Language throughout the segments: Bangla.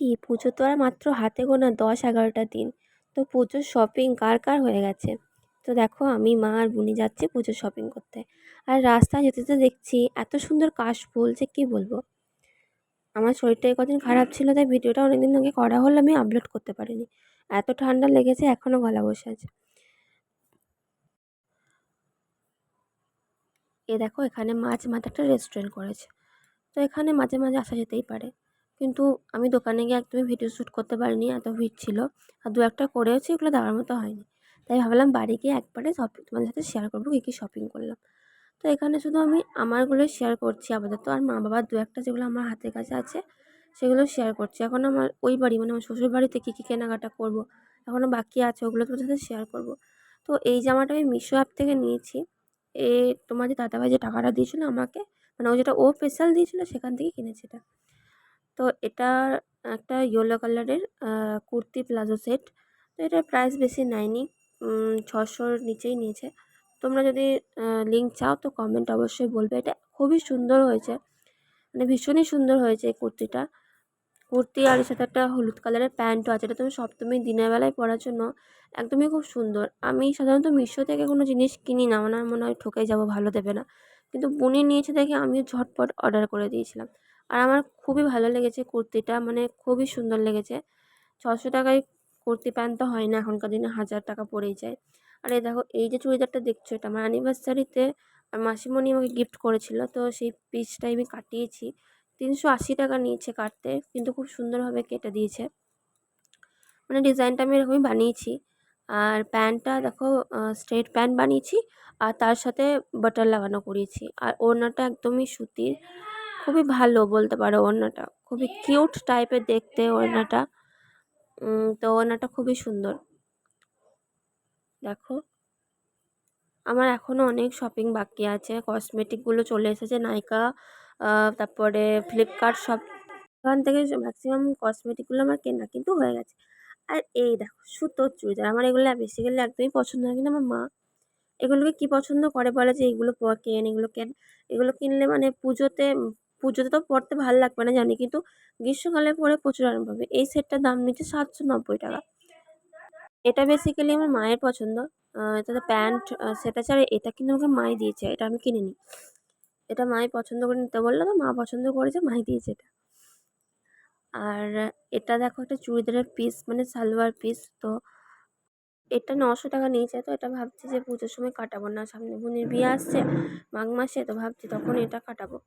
কি? পুজো তো আর মাত্র হাতে গোনা দশ এগারোটা দিন। তো পুজোর শপিং কার কার হয়ে গেছে? তো দেখো, আমি, মা আর বুনি যাচ্ছি পুজোর শপিং করতে। আর রাস্তায় যেতে যেতে দেখছি এত সুন্দর কাশফুল যে কী বলব? আমার শরীরটা কদিন খারাপ ছিল, তাই ভিডিওটা অনেকদিন আগে করা হলো, আমি আপলোড করতে পারিনি। এত ঠান্ডা লেগেছে এখনও গলা বসে আছে। এ দেখো, এখানে মাছ মাথা একটা রেস্টুরেন্ট করেছে। তো এখানে মাঝে মাঝে আসা যেতেই পারে। কিন্তু আমি দোকানে গিয়ে একদমই ভিডিও শ্যুট করতে পারিনি, এত ভিড় ছিল। আর দু একটা করেওছি এগুলো দেওয়ার মতো হয়নি। তাই ভাবলাম বাড়ি গিয়ে একবারে সব তোমাদের সাথে শেয়ার করব, কী কী শপিং করলাম। তো এখানে শুধু আমি আমারগুলোই শেয়ার করছি আপাতত, আর মা বাবার দু একটা যেগুলো আমার হাতের কাছে আছে, সেগুলো শেয়ার করছি। এখন আমার ওই বাড়ি মানে আমার শ্বশুর বাড়িতে কী কী কেনাকাটা করব এখনও বাকি আছে, ওগুলো তোমাদের সাথে শেয়ার করব। তো এই জামাটা আমি মিশো অ্যাপ থেকে নিয়েছি। এ তোমার যে দাদাভাই যে টাকাটা দিয়েছিলো আমাকে মানে ও যেটা, ও স্পেশাল দিয়েছিলো, সেখান থেকেই কিনেছি এটা। তো এটা একটা ইয়েলো কালারের কুর্তি প্লাজো সেট। তো এটার প্রাইস বেশি নেয়নি ছশোর নিচেই নিয়েছে। তোমরা যদি লিঙ্ক চাও তো কমেন্ট অবশ্যই বলবে। এটা খুবই সুন্দর হয়েছে মানে ভীষণই সুন্দর হয়েছে এই কুর্তিটা। কুর্তি আর সাথে একটা হলুদ কালারের প্যান্টও আছে। এটা তুমি সপ্তমী দিনের বেলায় পরার জন্য একদমই খুব সুন্দর। আমি সাধারণত মিশো থেকে কোনো জিনিস কিনি না, আমার মনে হয় ঠকে যাব, ভালো দেবে না। কিন্তু বুনি নিয়েছে দেখে আমিও ঝটপট অর্ডার করে দিয়েছিলাম। আর আমার খুবই ভালো লেগেছে কুর্তিটা মানে খুবই সুন্দর লেগেছে। ছশো টাকায় কুর্তি প্যান্ট তো হয় না, এখনকার দিনে হাজার টাকা পড়েই যায়। আর এই দেখো, এই যে চুড়িদারটা দেখছ, এটা আমার অ্যানিভার্সারিতে মাসিমণি আমাকে গিফট করেছিল, তো সেই পিসটাই আমি কাটিয়েছি। তিনশো আশি টাকা নিয়েছে কাটতে, কিন্তু খুব সুন্দরভাবে কেটে দিয়েছে। মানে ডিজাইনটা আমি এরকমই বানিয়েছি। আর প্যান্টটা দেখো স্ট্রেট প্যান্ট বানিয়েছি, আর তার সাথে বাটার লাগানো করিয়েছি আর ওড়নাটা একদমই সুতির। খুবই ভালো বলতে পারো ওড়নাটা। খুবই কিউট টাইপের দেখতে ওড়নাটা। তো ওড়নাটা খুবই সুন্দর। দেখো। আমার এখনও অনেক শপিং বাকি আছে। কসমেটিকগুলো চলে এসেছে নাইকা তারপরে ফ্লিপকার্ট সব। ওখান থেকে ম্যাক্সিমাম কসমেটিকগুলো আমার কেনা কিন্তু হয়ে গেছে। আর এই দেখো, সুতোর চুড়িদার। আমার এগুলো বেসিক্যালি একদমই পছন্দ হয় কিন্তু আমার মা এগুলোকে কী পছন্দ করে বলে যে এগুলো কেন এগুলো কেন? এগুলো কিনলে মানে পুজোতে পুজোতে তো পরতে ভালো লাগবে না জানি, কিন্তু গ্রীষ্মকালে পরে প্রচুর আরাম পাবে। এই সেটটার দাম নিচ্ছে সাতশো নব্বই টাকা। এটা বেসিক্যালি আমার মায়ের পছন্দ। এটাতে প্যান্ট সেটা ছাড়া এটা কিন্তু আমাকে মাই দিয়েছে, এটা আমি কিনিনি। এটা মাই পছন্দ করে নিতে বলল তো, মা পছন্দ করেছে, মাই দিয়েছে এটা। আর এটা দেখো একটা চুড়িদারের পিস মানে সালোয়ার পিস তো এটা নশো টাকা নিয়েছে, তো এটা ভাবছি যে পুজোর সময় কাটাবো না। সামনে বোনের বিয়ে আসছে, মাঘ মাসে, তো ভাবছি তখন এটা কাটাবো।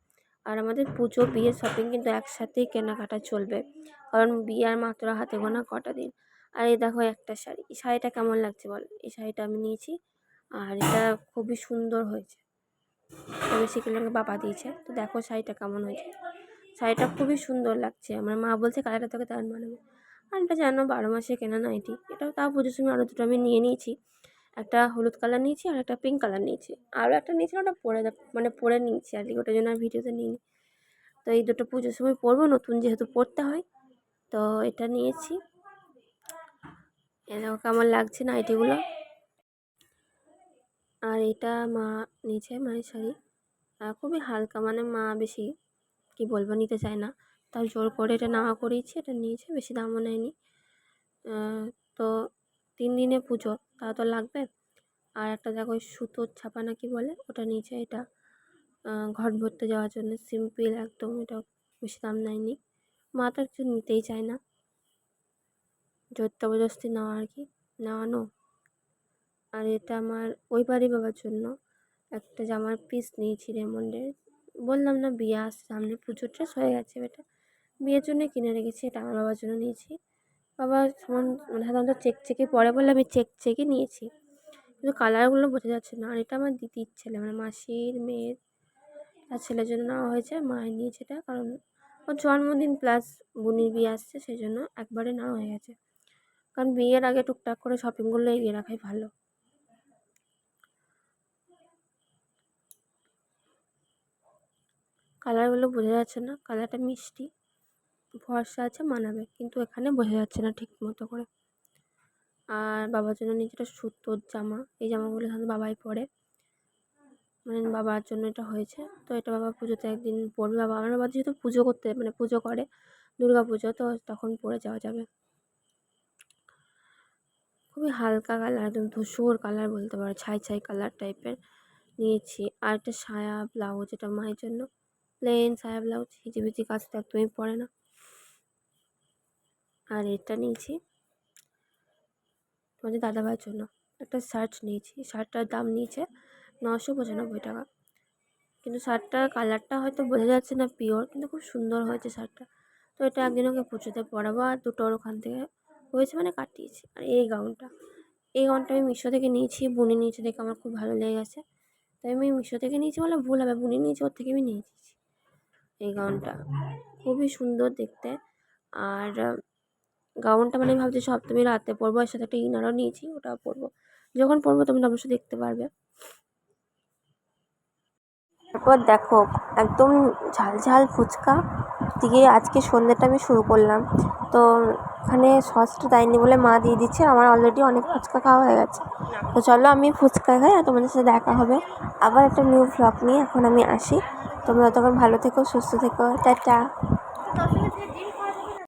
আর আমাদের পুজো বিয়ে শপিং কিন্তু একসাথেই কেনাকাটা চলবে। কারণ বিয়ে আর মাত্র হাতে গোনা কটা দিন। আর এই দেখো একটা শাড়ি। এই শাড়িটা কেমন লাগছে বল? এই শাড়িটা আমি নিয়েছি। আর এটা খুবই সুন্দর হয়েছে। আমি বেসিক্যালি আমাকে বাবা দিয়েছে। তো দেখো শাড়িটা কেমন হয়েছে। শাড়িটা খুবই সুন্দর লাগছে। আমার মা বলছে কালারটা তোকে দারুণ মানাবে আর এটা যেন বারো মাসে কেনা নাইটি এটাও তাও পুজোর সময় আরও দুটো আমি নিয়ে নিয়েছি। একটা হলুদ কালার নিয়েছি আর একটা পিঙ্ক কালার নিয়েছি। আরও একটা নিয়েছি ওটা পরে মানে পরে নিয়েছি আর কি, ওটার জন্য আর ভিডিওতে নিই তো এই দুটো পুজোর সময় পরবো, নতুন যেহেতু পরতে হয়, তো এটা নিয়েছি। এ দেখো কেমন লাগছে নাইটিগুলো আর এটা মা নিয়েছে মায়ের শাড়ি খুবই হালকা মানে মা বেশি কি বলব, নিতে চায় না। তাই জোর করে এটা নেওয়া করিয়েছি এটা নিয়েছে, বেশি দামও নেয়নি। তো তিন দিনে পুজো তা তো লাগবে। আর একটা দেখো সুতোর ছাপা না কি বলে, ওটা নিয়েছে এটা ঘট ভরতে যাওয়ার জন্য। সিম্পল একদম, এটা বেশি দাম নেয়নি। মা তো কিছু নিতেই চায় না। জোর জবরদস্তি নেওয়া আর কি, নেওয়ানো। আর এটা আমার ওই বাড়ি বাবার জন্য। একটা জামার পিস নিয়েছি রেমন্ডের বললাম না, বিয়ে আসছে সামনে পুজোর ড্রেস হয়ে গেছে এটা বিয়ের জন্যই কিনে রেখেছি, এটা আমার বাবার জন্য নিয়েছি। সমান মানে সাধারণত চেক চেকে পরে বলে আমি চেক চেকই নিয়েছি। কিন্তু কালারগুলো বোঝা যাচ্ছে না। আর এটা আমার দিদির ছেলে মানে মাসির, মেয়ের, তার ছেলের জন্য নেওয়া হয়েছে। মায়ের নিয়েছে এটা। কারণ ওর জন্মদিন প্লাস বুনির বিয়ে আসছে, সেই জন্য একবারে নেওয়া হয়ে গেছে। কারণ বিয়ের আগে টুকটাক করে শপিংগুলো এগিয়ে রাখাই ভালো। কালারগুলো বোঝা যাচ্ছে না। কালারটা মিষ্টি। ফর্সা আছে মানাবে, কিন্তু এখানে বোঝা যাচ্ছে না ঠিক মতো করে। আর বাবার জন্য নিজেটা সুতোর জামা, এই জামাগুলো সাধারণত বাবাই পরে। মানে বাবার জন্য এটা হয়েছে। তো এটা বাবা পুজোতে একদিন পরবে। বাবা, আমার বাবা যেহেতু পুজো করতে মানে পুজো করে, দুর্গা পুজো, তো তখন পরে যাওয়া যাবে। খুবই হালকা কালার, একদম ধূসর কালার বলতে পারো, ছাই ছাই কালার টাইপের নিয়েছি। আর একটা সায়া ব্লাউজ, এটা মায়ের জন্য। প্লেন সায়া ব্লাউজ, হিজিবিজি কাজ তো একদমই পরে না। আর এটা নিয়েছি তোমাদের দাদাভাইয়ের জন্য। একটা শার্ট নিয়েছি। শার্টটার দাম নিয়েছে নশো পঁচানব্বই টাকা। কিন্তু শার্টটার কালারটা হয়তো বোঝা যাচ্ছে না পিওর কিন্তু খুব সুন্দর হয়েছে শার্টটা তো এটা একদিন ওকে পুজোতে পরাবো আর দুটোর ওখান থেকে হয়েছে মানে কাটিয়েছি। আর এই গাউনটা এই গাউনটা আমি মিশো থেকে নিয়েছি, বুনে নিয়েছি দেখে আমার খুব ভালো লেগে গেছে। তাই আমি মিশো থেকে নিয়েছি বলে ভুল হবে, বুনে নিয়েছি ওর থেকে আমি নিয়েছি এই গাউনটা খুবই সুন্দর দেখতে। আর গাউনটা মানে ভাবছি সপ্তমী রাতে পরবো, এর সাথে একটা ইনারও নিয়েছি, ওটাও পরবো। যখন পরবো তোমরা অবশ্যই দেখতে পারবে। তারপর দেখো, একদম ঝাল ঝাল ফুচকা। দিয়ে আজকে সন্ধ্যেটা আমি শুরু করলাম। তো এখানে সসটা দেয়নি বলে মা দিয়ে দিচ্ছে, আমার অলরেডি অনেক ফুচকা খাওয়া হয়ে গেছে। তো চলো আমি ফুচকা খাই আর তোমাদের সাথে দেখা হবে। আবার একটা নিউ ভ্লগ নিয়ে এখন আমি আসি। তোমরা তখন ভালো থেকো, সুস্থ থেকো, টাটা।